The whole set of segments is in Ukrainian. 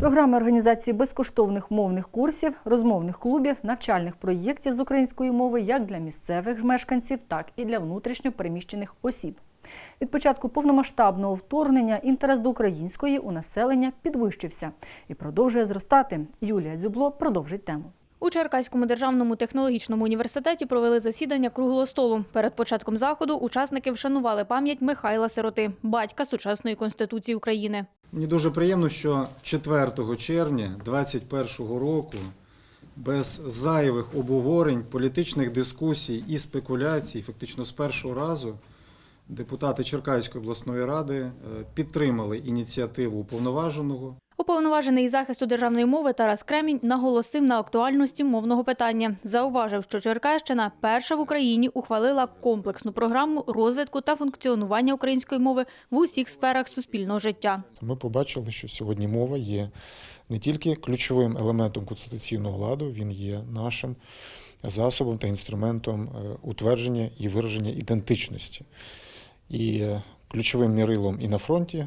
Програми організації безкоштовних мовних курсів, розмовних клубів, навчальних проєктів з української мови як для місцевих мешканців, так і для внутрішньо переміщених осіб. Від початку повномасштабного вторгнення інтерес до української у населення підвищився і продовжує зростати. Юлія Дзюбло продовжить тему. У Черкаському державному технологічному університеті провели засідання круглого столу. Перед початком заходу учасники вшанували пам'ять Михайла Сироти, батька сучасної конституції України. Мені дуже приємно, що 4 червня 2021 року без зайвих обговорень, політичних дискусій і спекуляцій, фактично з першого разу, депутати Черкаської обласної ради е, підтримали ініціативу уповноваженого Уповноважений захисту державної мови Тарас Кремінь наголосив на актуальності мовного питання. Зауважив, що Черкащина перша в Україні ухвалила комплексну програму розвитку та функціонування української мови в усіх сферах суспільного життя. Ми побачили, що сьогодні мова є не тільки ключовим елементом конституційного ладу, він є нашим засобом та інструментом е, утвердження і вираження ідентичності. І е, ключовим мірилом і на фронті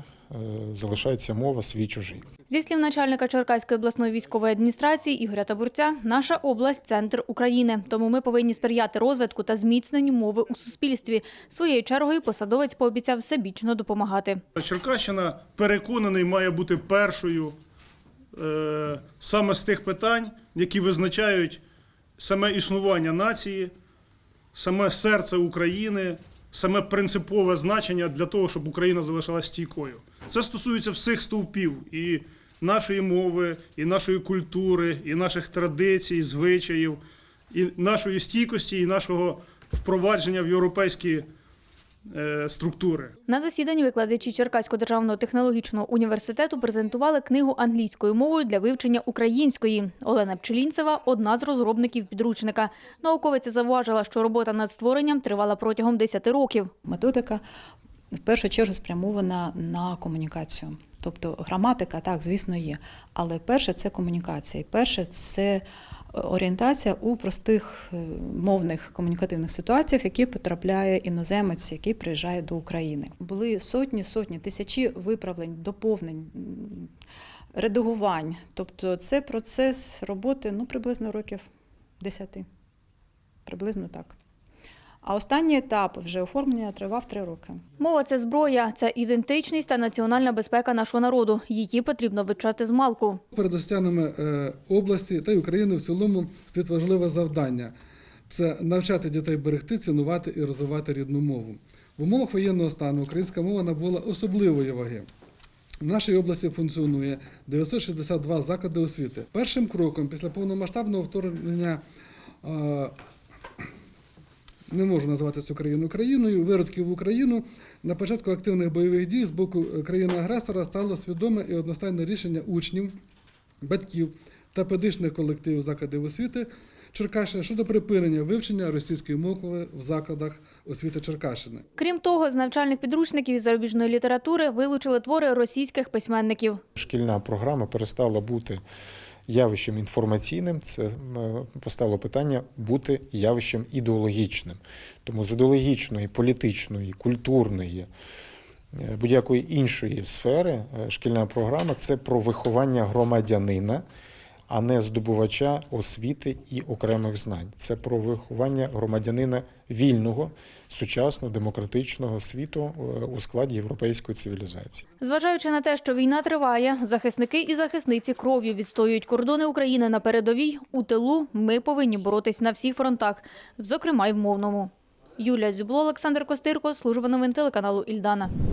залишається мова свій чужий. Зі слів начальника Черкаської обласної військової адміністрації Ігоря Табурця, наша область центр України. Тому ми повинні сприяти розвитку та зміцненню мови у суспільстві. Своєю чергою посадовець пообіцяв всебічно допомагати. Черкащина переконаний має бути першою е, саме з тих питань, які визначають саме існування нації, саме серце України, саме принципове значення для того, щоб Україна залишалась стійкою. Це стосується всіх стовпів і нашої мови, і нашої культури, і наших традицій, звичаїв, і нашої стійкості, і нашого впровадження в європейські е, структури. На засіданні викладачі Черкаського державного технологічного університету презентували книгу англійською мовою для вивчення української. Олена Пчелінцева – одна з розробників підручника. Науковиця зауважила, що робота над створенням тривала протягом 10 років. Методика в першу чергу спрямована на комунікацію. Тобто граматика, так, звісно, є. Але перше це комунікація. Перше це орієнтація у простих е, мовних комунікативних ситуаціях, які потрапляє іноземець, який приїжджає до України. Були сотні, сотні, тисячі виправлень, доповнень, редагувань. Тобто це процес роботи ну, приблизно років 10. Приблизно так. А останній етап вже оформлення тривав три роки. Мова – це зброя, це ідентичність та національна безпека нашого народу. Її потрібно вивчати з малку. Перед освітянами е, області та й України в цілому стоїть важливе завдання це навчати дітей берегти, цінувати і розвивати рідну мову. В умовах воєнного стану українська мова набула особливої ваги. В нашій області функціонує 962 заклади освіти. Першим кроком після повномасштабного вторгнення е, не можу називати цю країну країною, виродків в Україну на початку активних бойових дій з боку країни-агресора стало свідоме і одностайне рішення учнів, батьків та педагогічних колективів закладів освіти Черкащини щодо припинення вивчення російської мови в закладах освіти Черкащини. Крім того, з навчальних підручників із зарубіжної літератури вилучили твори російських письменників. Шкільна програма перестала бути явищем інформаційним. Це е, постало питання бути явищем ідеологічним. Тому з ідеологічної, політичної, культурної. е, Будь-якої іншої сфери е, шкільна програма це про виховання громадянина, а не здобувача освіти і окремих знань. Це про виховання громадянина вільного, сучасного, демократичного світу е, у складі європейської цивілізації. Зважаючи на те, що війна триває, захисники і захисниці кров'ю відстоюють кордони України на передовій, у тилу ми повинні боротись на всіх фронтах, зокрема й в мовному. Юлія Зюбло, Олександр Костирко, служба новин телеканалу Ільдана.